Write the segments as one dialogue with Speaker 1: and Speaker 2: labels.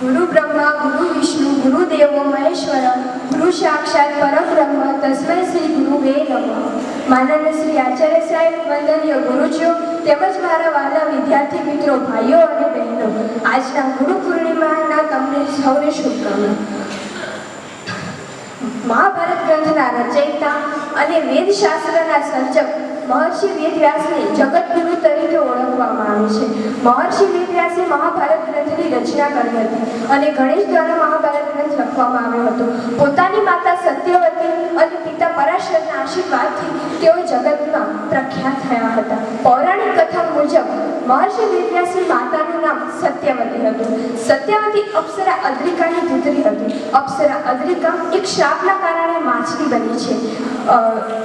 Speaker 1: ગુરુ બ્રહ્મા, ગુરુ વિષ્ણુ, ગુરુ દેવો, મહેશ્વર, ગુરુ સાક્ષાત પરબ્રહ્મ તસ્મય શ્રી ગુરુવે નમઃ. માનનીય શ્રી આચાર્ય સાહેબ, વંદનીય ગુરુજીઓ, તેમજ મારા વાલા વિદ્યાર્થી મિત્રો, ભાઈઓ અને બહેનો, આજના ગુરુ પૂર્ણિમાના તમને સૌને શુભકામના. મહાભારત ગ્રંથના રચયિતા અને વેદશાસ્ત્રના સર્જક મહર્ષિ વેદવ્યાસને જગતગુરુ તરીકે ઓળખવામાં આવે છે. મહર્ષિ વેદવ્યાસે મહાભારત ગ્રંથની રચના કરી હતી અને ગણેશ દ્વારા મહાભારત ગ્રંથ લખવામાં આવ્યો હતો. પોતાની માતા સત્યવતી અને પિતા પરાશરના આશીર્વાદથી તેઓ જગતમાં પ્રખ્યાત થયા હતા. પૌરાણિક કથા મુજબ મહર્ષિ વેદવ્યાસની માતાનું નામ સત્યવતી હતું. સત્યવતી અપ્સરા અદ્રિકાની પુત્રી હતી. અપ્સરા અદ્રિકા એક શ્રાપના કારણે માછલી બની છે.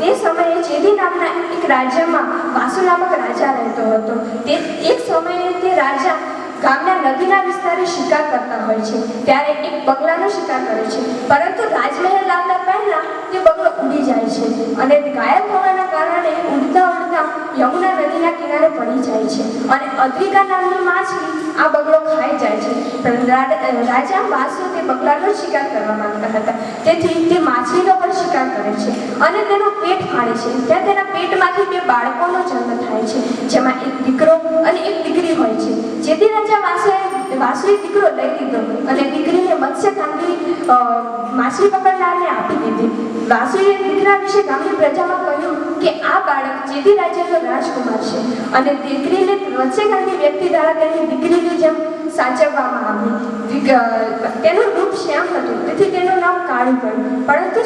Speaker 1: તે સમયે ચેદી નામના એક રાજ્યમાં વાસુ નામક રાજા રહેતો હતો. તે, એક સમયે તે રાજા ગામના નદીના વિસ્તારે શિકાર કરતા હોય છે. ત્યારે એક બગલાનો શિકાર કરે છે. પરંતુ રાજમહેલ લાવતા પહેલા તે બગલો ઉડી જાય છે. અને ગાયબ હોવાના કારણે ઉડતા ઉડતા યમુના નદીના કિનારે પડી જાય છે અને અદ્રિકા નામની માછલી આ બગલો ખાઈ જાય છે. પણ રાજા વાસુ તે બગલાનો શિકાર કરવા માંગતા હતા. તેથી તે માછલીનો પણ શિકાર કરે છે અને તેનું પેટ ફાડે છે. ત્યાં તેના પેટમાંથી બે બાળકોનો જન્મ થાય છે જેમાં એક દીકરો અને એક દીકરી હોય છે. જેથી રાજા વાસુએ વાસુએ દીકરો લઈ લીધો અને દીકરીને મત્સ્યકાંડી અ, માછલી પકડનારને આપી દીધી. વાસુએ દીકરા વિશે ગામની પ્રજામાં કહ્યું કે આ બાળક જેથી રાજ્યનો રાજકુમાર છે. અને દીકરીને મત્સ્યકાંડી વ્યક્તિ દ્વારા તેની દીકરીની જેમ સાચવવામાં આવ્યું તેનું રૂપ શ્યામ હતું. તેથી તેનું નામ કાળી પડ્યું પરંતુ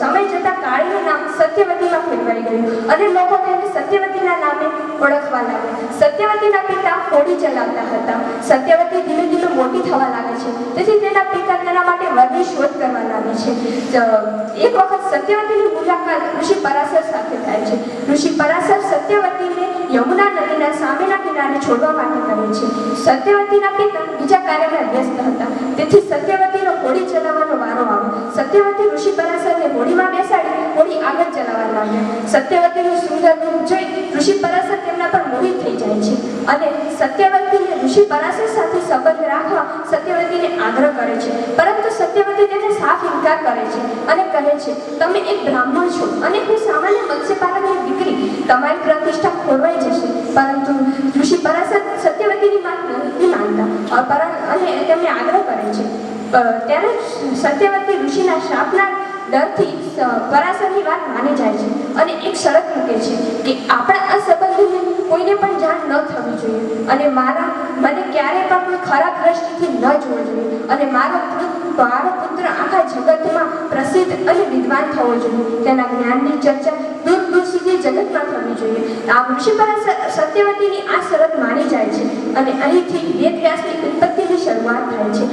Speaker 1: સમય જતાં કાળીનું નામ સત્યવતીમાં ફેરવાઈ ગયું અને લોકો તેને સત્યવતીના નામે ઓળખવા લાગ્યા. સત્યવતીના પિતા હોડી ચલાવતા હતા. સત્યવતી ધીમે ધીમે મોટી થવા લાગે છે. તેથી તેના પિતા તેના માટે વરની શોધ કરવા લાગે છે. એક વખત સત્યવતીની મુલાકાત ઋષિ પરાશર સાથે થાય છે. ઋષિ પરાશર સત્યવતીને યમુના નદીના સામેના કિનારે છોડવા માટે કહે છે. સત્યવતીના પિતા બીજા કાર્યમાં વ્યસ્ત હતા. તેથી સત્યવતીનો હોળી ચલાવવાનો વારો આવ્યો. સત્યવતી ઋષિ પરાશરને હોળીમાં બેસાડી હોળી આગળ ચલાવવા લાગ્યા. સત્યવતીનું સુંદર રૂપ જોઈ ઋષિ પરાશર તેમના પર મોહિત થઈ જાય છે. અને સત્યવતીને ઋષિ પરાશર સાથે સંબંધ રાખવા સત્યવતીને આગ્રહ કરે છે. પરંતુ સત્યવતી તેને સાફ ઇનકાર કરે છે અને કહે છે, તમે એક બ્રાહ્મણ છો અને હું સામાન્ય મત્સ્યપાલકની દીકરી. તમારી પ્રતિષ્ઠા ખોરવાઈ જશે. પરંતુ ઋષિ પરાશર માનતા અને તેમને આગ્રહ કરે છે. ત્યારે સત્યવતી ઋષિના શાપના ડરથી પરાશરની વાત માની જાય છે અને એક શરત મૂકે છે કે આપણા આ સંબંધને કોઈને પણ જાણ ન થવી જોઈએ અને મારા મને ક્યારે પણ કોઈ ખરાબ દ્રષ્ટિથી ન જોવો જોઈએ અને મારો મારો આખા જગતમાં પ્રસિદ્ધ અને વિદ્વાન થવો જોઈએ. તેના જ્ઞાનની ચર્ચા જગતમાં થવી જોઈએ. આ પરાશર સત્યવતીની આ શરત માની જાય છે અને અહીંથી વેદવ્યાસની ઉત્પત્તિની શરૂઆત થાય છે.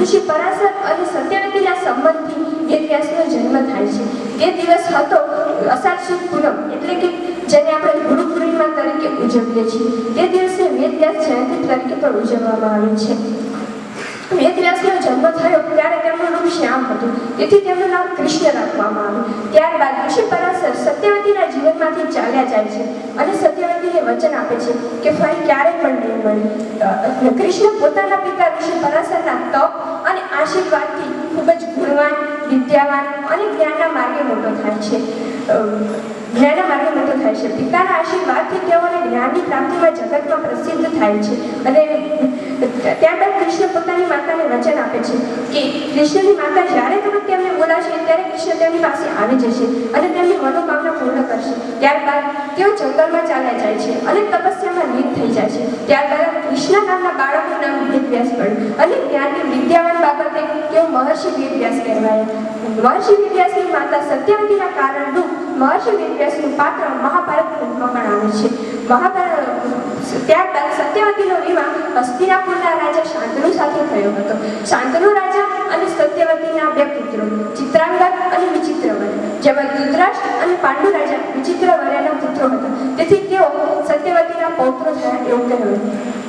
Speaker 1: ઋષિ પરાશર અને સત્યવતીના સંબંધથી વેદવ્યાસનો જન્મ થાય છે. તે દિવસ હતો અષાઢ સુદ પૂનમ, એટલે કે જેને આપણે ગુરુ પૂર્ણિમા તરીકે ઉજવીએ છીએ. તે દિવસે વેદવ્યાસ જયંતિ તરીકે પણ ઉજવવામાં આવે છે. થયો ત્યારે તેમનું નામ શ્યામ હતું. તેથી તેમનું નામ કૃષ્ણ રાખવામાં આવ્યું. ત્યારબાદ ઋષિ પરાશર સત્યવતીના જીવનમાંથી ચાલ્યા જાય છે અને સત્યવતીને વચન આપે છે કે ફરી ક્યારે પણ નહીં. કૃષ્ણ પોતાના પિતા વિશે પરાશરના તપ અને આશીર્વાદથી ખૂબ જ ગુણવાન, વિદ્યાવાન અને જ્ઞાનના માર્ગે મોટો થાય છે. જ્ઞાનના માર્ગે મોટો થાય છે. પિતાના આશીર્વાદથી તેઓને જ્ઞાનની પ્રાપ્તિમાં જગતમાં પ્રસિદ્ધ થાય છે. અને ત્યારબાદ કૃષ્ણ પોતાની માતાને વચન આપે છે કે કૃષ્ણની માતા જ્યારે તમે તેમને બોલાશે ત્યારે કૃષ્ણ તેમની પાસે આવી જશે અને તેમની મનોકામના પૂર્ણ કરશે. ત્યારબાદ તેઓ જંગલમાં ચાલ્યા જાય છે અને તપસ્યામાં લીન થઈ જાય છે. ત્યારબાદ કૃષ્ણ નામના બાળકનું નામ વેદવ્યાસ પડ્યું અને જ્ઞાનની વિદ્યાવાન બાબતે તેઓ મહર્ષિ વેદવ્યાસ કહેવાયા. મહર્ષિ વેદવ્યાસની માતા સત્યવતીના કારણરૂપ મહર્ષિ વેદવ્યાસનું પાત્ર મહાભારત ગ્રંથમાં પણ આવે છે. મહાભારત, ત્યારબાદ સત્યવતીનો વિવાહ હસ્તિનાપુરના રાજા શાંતનુ સાથે થયો હતો. શાંતનુ રાજા અને સત્યવતીના બે પુત્રો, ચિત્રાંગદ અને વિચિત્રવર જેમાં ધૃતરાષ્ટ્ર અને પાંડુ રાજા વિચિત્રવર્યના પુત્રો હતા. તેથી તેઓ સત્યવતીના પૌત્રો થયા એવું કહેવાય.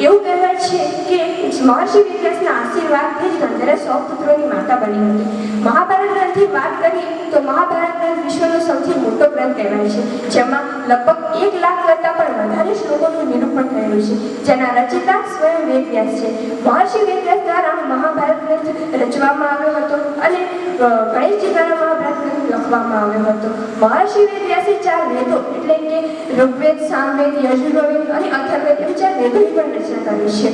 Speaker 1: એવું કહેવાય છે કે મહર્ષિ વિદ્યાસના આશીર્વાદથી જ ગંધરે સો પુત્રોની માતા બની હતી. મહાભારત ગ્રંથની વાત કરીએ તો મહાભારત ગ્રંથ વિશ્વનો સૌથી મોટો ગ્રંથ કહેવાય છે, જેમાં લગભગ એક લાખ કરતાં પણ વધારે શ્લોકોનું નિરૂપણ થયેલું છે, જેના રચિતા સ્વયં વેદવ્યાસ છે. મહર્ષિ વેદવ્યાસ દ્વારા મહાભારત ગ્રંથ રચવામાં આવ્યો હતો અને ગણેશજી દ્વારા મહાભારત લખવામાં આવ્યો હતો. મહર્ષિ વેદવ્યાસે ચાર વેદો એટલે કે ઋગ્વેદ, સામવેદ, યજુર્વેદ અને અથર્વેદ એમ ચાર વેદોની પણ રચના કરી છે.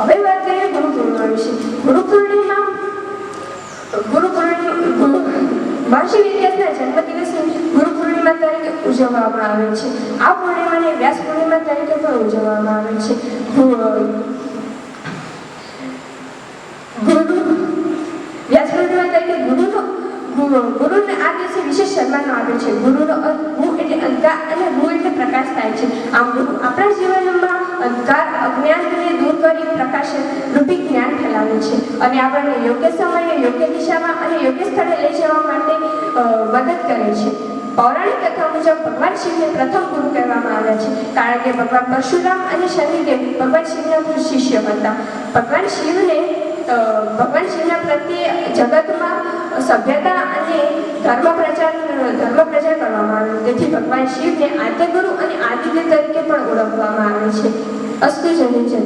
Speaker 1: હવે વાત કરીએ ગુરુ પૂર્ણિમા વિશે. ગુરુ પૂર્ણિમા ગુરુ પૂર્ણિમા મહર્ષિ વેદવ્યાસના જન્મદિવસને ગુરુ પૂર્ણિમા તરીકે ઉજવવામાં આવે છે. આ પૂર્ણિમાને વ્યાસ પૂર્ણિમા તરીકે પણ ઉજવવામાં આવે છે. દિવસે વિશેષ છે. ગુરુનો અર્થ ગુ એટલે અંધકાર અને ગુ એટલે પ્રકાશ થાય છે. આમ ગુરુ આપણા જીવનમાં અંધકાર અજ્ઞાનને દૂર કરી પ્રકાશ રૂપી જ્ઞાન ફેલાવે છે. અને આપણને યોગ્ય સમયે, યોગ્ય દિશામાં અને યોગ્ય સ્થળે લઈ જવા માટે મદદ કરે છે. પૌરાણિક કથા મુજબ ભગવાન શિવને પ્રથમ ગુરુ કહેવામાં આવ્યા છે. કારણ કે ભગવાન પરશુરામ અને શનિદેવ ભગવાન શિવના શિષ્ય હતા. ભગવાન શિવને ભગવાન શિવના પ્રત્યે જગતમાં સભ્યતા અને ધર્મ પ્રચાર ધર્મ પ્રચાર કરવામાં આવ્યો તેથી ભગવાન શિવને આદ્યગુરુ અને આદિત્ય તરીકે પણ ઓળખવામાં આવે છે. અસ્તુ જય જય